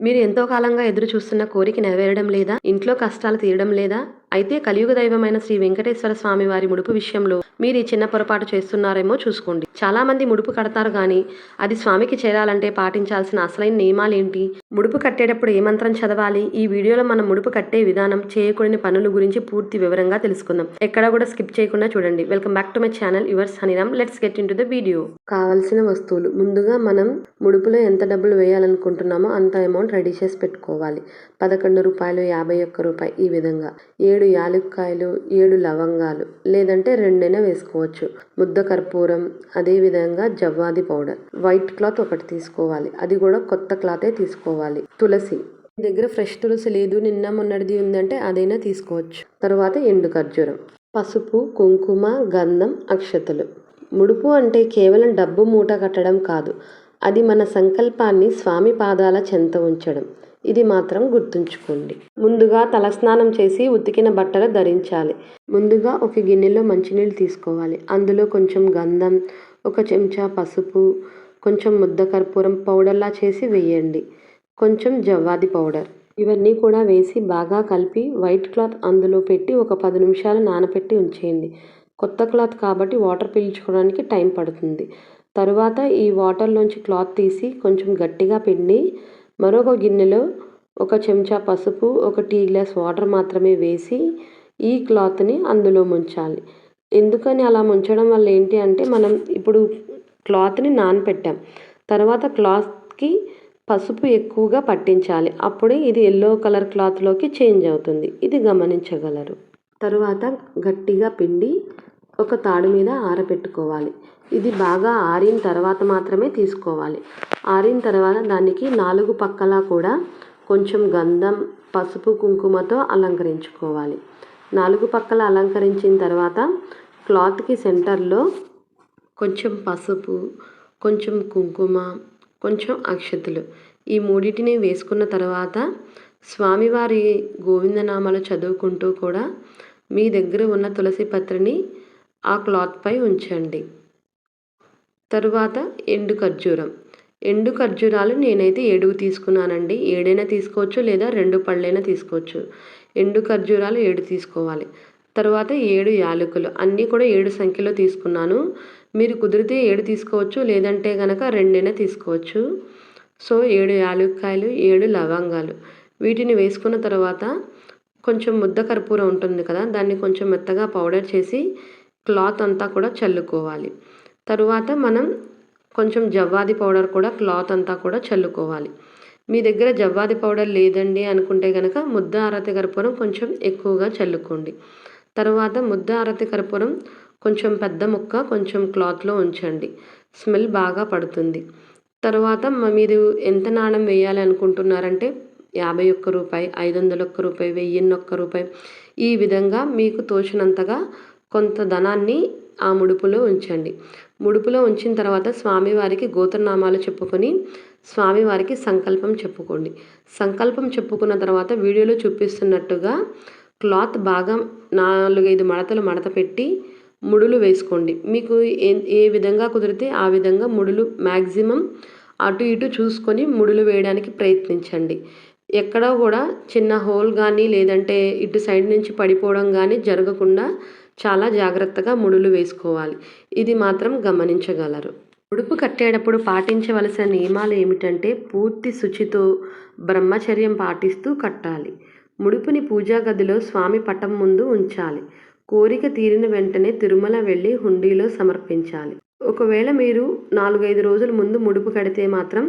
మీరు ఎంతో కాలంగా ఎదురు చూస్తున్న కోరిక నెరవేరడం లేదా? ఇంట్లో కష్టాలు తీరడం లేదా? అయితే కలియుగ దైవమైన శ్రీ వెంకటేశ్వర స్వామి వారి ముడుపు విషయంలో మీరు ఈ చిన్న పొరపాటు చేస్తున్నారేమో చూసుకోండి. చాలా మంది ముడుపు కడతారు కానీ అది స్వామికి చేరాలంటే పాటించాల్సిన అసలైన నియమాలు ఏంటి ముడుపు కట్టేటప్పుడు ఏ మంత్రం చదవాలి? ఈ వీడియోలో మనం ముడుపు కట్టే విధానం చేయకూడని పనుల గురించి పూర్తి వివరంగా తెలుసుకుందాం. ఎక్కడ కూడా స్కిప్ చేయకుండా చూడండి. Welcome back to my channel yours Haniram. Let's get into the video. కావలసిన వస్తువులు. ముందుగా మనం ముడుపులో ఎంత డబ్బులు వేయాలనుకుంటున్నామో అంత అమౌంట్ రెడీ చేసి పెట్టుకోవాలి. పదకొండు రూపాయలు యాభై ఒక్క రూపాయి ఈ విధంగా. ఏడు యాలుక్కాయలు ఏడు లవంగాలు లేదంటే రెండైనా వేసుకోవచ్చు. ముద్ద కర్పూరం అదేవిధంగా జవ్వాది పౌడర్. వైట్ క్లాత్ ఒకటి తీసుకోవాలి. అది కూడా కొత్త క్లాతే తీసుకోవాలి. తులసి. మీ దగ్గర ఫ్రెష్ తులసి లేదు నిన్న మొన్నటిది ఉందంటే అదైనా తీసుకోవచ్చు. తర్వాత ఎండు ఖర్జూరం. పసుపు కుంకుమ గంధం అక్షతలు. ముడుపు అంటే కేవలం డబ్బు మూట కట్టడం కాదు. అది మన సంకల్పాన్ని స్వామి పాదాల చెంత ఉంచడం. ఇది మాత్రం గుర్తుంచుకోండి. ముందుగా తలస్నానం చేసి ఉతికిన బట్టలు ధరించాలి. ముందుగా ఒక గిన్నెలో మంచినీళ్ళు తీసుకోవాలి. అందులో కొంచెం గంధం ఒక చెంచా పసుపు కొంచెం ముద్ద కర్పూరం పౌడర్లా చేసి వేయండి. కొంచెం జవ్వాది పౌడర్ ఇవన్నీ కూడా వేసి బాగా కలిపి వైట్ క్లాత్ అందులో పెట్టి ఒక పది నిమిషాలు నానబెట్టి ఉంచేయండి. కొత్త క్లాత్ కాబట్టి వాటర్ పీల్చుకోవడానికి టైం పడుతుంది. తరువాత ఈ వాటర్లోంచి క్లాత్ తీసి కొంచెం గట్టిగా పిండి మరొక గిన్నెలో ఒక చెంచా పసుపు ఒక టీ గ్లాస్ వాటర్ మాత్రమే వేసి ఈ క్లాత్ని అందులో ముంచాలి. ఎందుకని అలా ముంచడం వల్ల ఏంటి అంటే మనం ఇప్పుడు క్లాత్ని నానపెట్టాం. తర్వాత క్లాత్కి పసుపు ఎక్కువగా పట్టించాలి. అప్పుడే ఇది ఎల్లో కలర్ క్లాత్లోకి చేంజ్ అవుతుంది. ఇది గమనించగలరు. తరువాత గట్టిగా పిండి ఒక తాడు మీద ఆరబెట్టుకోవాలి ఇది బాగా ఆరిన తర్వాత మాత్రమే తీసుకోవాలి. ఆరిన తర్వాత దానికి నాలుగు పక్కల కూడా కొంచెం గంధం పసుపు కుంకుమతో అలంకరించుకోవాలి. నాలుగు పక్కల అలంకరించిన తర్వాత క్లాత్కి సెంటర్లో కొంచెం పసుపు కొంచెం కుంకుమ కొంచెం అక్షతలు ఈ మూడింటిని వేసుకున్న తర్వాత స్వామివారి గోవిందనామాలు చదువుకుంటూ కూడా మీ దగ్గర ఉన్న తులసి పత్రిని ఆ క్లాత్పై ఉంచండి. తరువాత ఎండు ఖర్జూరం. ఎండు ఖర్జూరాలు నేనైతే ఏడు తీసుకున్నానండి. ఏడైనా తీసుకోవచ్చు లేదా రెండు పళ్ళైనా తీసుకోవచ్చు. ఎండు ఖర్జూరాలు ఏడు తీసుకోవాలి. తర్వాత ఏడు యాలకులు. అన్నీ కూడా ఏడు సంఖ్యలో తీసుకున్నాను. మీరు కుదిరితే ఏడు తీసుకోవచ్చు లేదంటే కనుక రెండైనా తీసుకోవచ్చు. సో ఏడు యాలక్కాయలు ఏడు లవంగాలు. వీటిని వేసుకున్న తర్వాత కొంచెం ముద్ద కర్పూరం ఉంటుంది కదా దాన్ని కొంచెం మెత్తగా పౌడర్ చేసి క్లాత్ అంతా కూడా చల్లుకోవాలి. తరువాత మనం కొంచెం జవ్వాది పౌడర్ కూడా క్లాత్ అంతా కూడా చల్లుకోవాలి. మీ దగ్గర జవ్వాది పౌడర్ లేదండి అనుకుంటే కనుక ముద్ద అరతి కర్పూరం కొంచెం ఎక్కువగా చల్లుకోండి. తర్వాత ముద్ద అరతి కర్పూరం కొంచెం పెద్ద ముక్క కొంచెం క్లాత్లో ఉంచండి. స్మెల్ బాగా పడుతుంది. తర్వాత మీరు ఎంత నాణం వేయాలి అనుకుంటున్నారంటే యాభై ఒక్క రూపాయి ఐదు వందల ఒక్క రూపాయి వెయ్యిన్ని ఒక్క రూపాయి ఈ విధంగా మీకు తోచినంతగా కొంత ధనాన్ని ఆ ముడుపులో ఉంచండి. ముడుపులో ఉంచిన తర్వాత స్వామివారికి గోత్రనామాలు చెప్పుకొని స్వామివారికి సంకల్పం చెప్పుకోండి. సంకల్పం చెప్పుకున్న తర్వాత వీడియోలో చూపిస్తున్నట్టుగా క్లాత్ బాగా నాలుగైదు మడతలు మడత పెట్టి ముడులు వేసుకోండి. మీకు ఏ ఏ విధంగా కుదిరితే ఆ విధంగా ముడులు మ్యాక్సిమం అటు ఇటు చూసుకొని ముడులు వేయడానికి ప్రయత్నించండి. ఎక్కడ కూడా చిన్న హోల్ కానీ లేదంటే ఇటు సైడ్ నుంచి పడిపోవడం కానీ జరగకుండా చాలా జాగ్రత్తగా ముడులు వేసుకోవాలి. ఇది మాత్రం గమనించగలరు. ఉడుపు కట్టేటప్పుడు పాటించవలసిన నియమాలు ఏమిటంటే పూర్తి శుచితో బ్రహ్మచర్యం పాటిస్తూ కట్టాలి. ముడుపుని పూజా గదిలో స్వామి పటం ముందు ఉంచాలి. కోరిక తీరిన వెంటనే తిరుమల వెళ్ళి హుండీలో సమర్పించాలి. ఒకవేళ మీరు నాలుగైదు రోజుల ముందు ముడుపు కడితే మాత్రం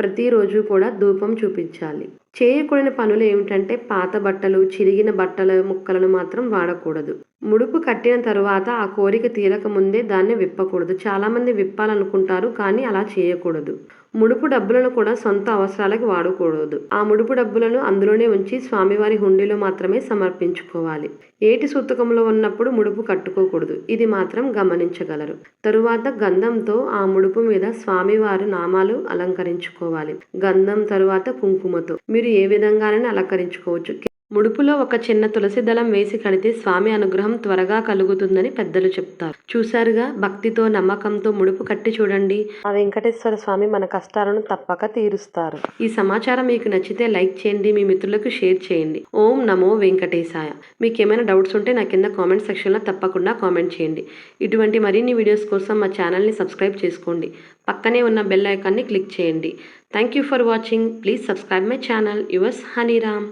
ప్రతిరోజు కూడా ధూపం చూపించాలి. చేయకూడని పనులు ఏమిటంటే పాత బట్టలు చిరిగిన బట్టల ముక్కలను మాత్రం వాడకూడదు. ముడుపు కట్టిన తరువాత ఆ కోరిక తీరక ముందే దాన్ని విప్పకూడదు. చాలామంది విప్పాలనుకుంటారు కానీ అలా చేయకూడదు. ముడుపు డబ్బులను కూడా సొంత అవసరాలకు వాడకూడదు. ఆ ముడుపు డబ్బులను అందులోనే ఉంచి స్వామివారి హుండీలో మాత్రమే సమర్పించుకోవాలి. ఏటి సూతకంలో ఉన్నప్పుడు ముడుపు కట్టుకోకూడదు. ఇది మాత్రం గమనించగలరు. తరువాత గంధంతో ఆ ముడుపు మీద స్వామివారి నామాలు అలంకరించుకోవాలి. గంధం తరువాత కుంకుమతో. మీరు ఏ విధంగానైనా అలంకరించుకోవచ్చు. ముడుపులో ఒక చిన్న తులసి దళం వేసి కడితే స్వామి అనుగ్రహం త్వరగా కలుగుతుందని పెద్దలు చెప్తారు. చూశారుగా? భక్తితో నమ్మకంతో ముడుపు కట్టి చూడండి. ఆ వెంకటేశ్వర స్వామి మన కష్టాలను తప్పక తీరుస్తారు. ఈ సమాచారం మీకు నచ్చితే లైక్ చేయండి మీ మిత్రులకు షేర్ చేయండి. ఓం నమో వెంకటేశాయ. మీకు ఏమైనా డౌట్స్ ఉంటే నా కింద కామెంట్ సెక్షన్లో తప్పకుండా కామెంట్ చేయండి. ఇటువంటి మరిన్ని వీడియోస్ కోసం మా ఛానల్ని సబ్స్క్రైబ్ చేసుకోండి. పక్కనే ఉన్న బెల్ ఐకాన్ని క్లిక్ చేయండి. Thank you for watching. Please subscribe my channel. Yours Haniram.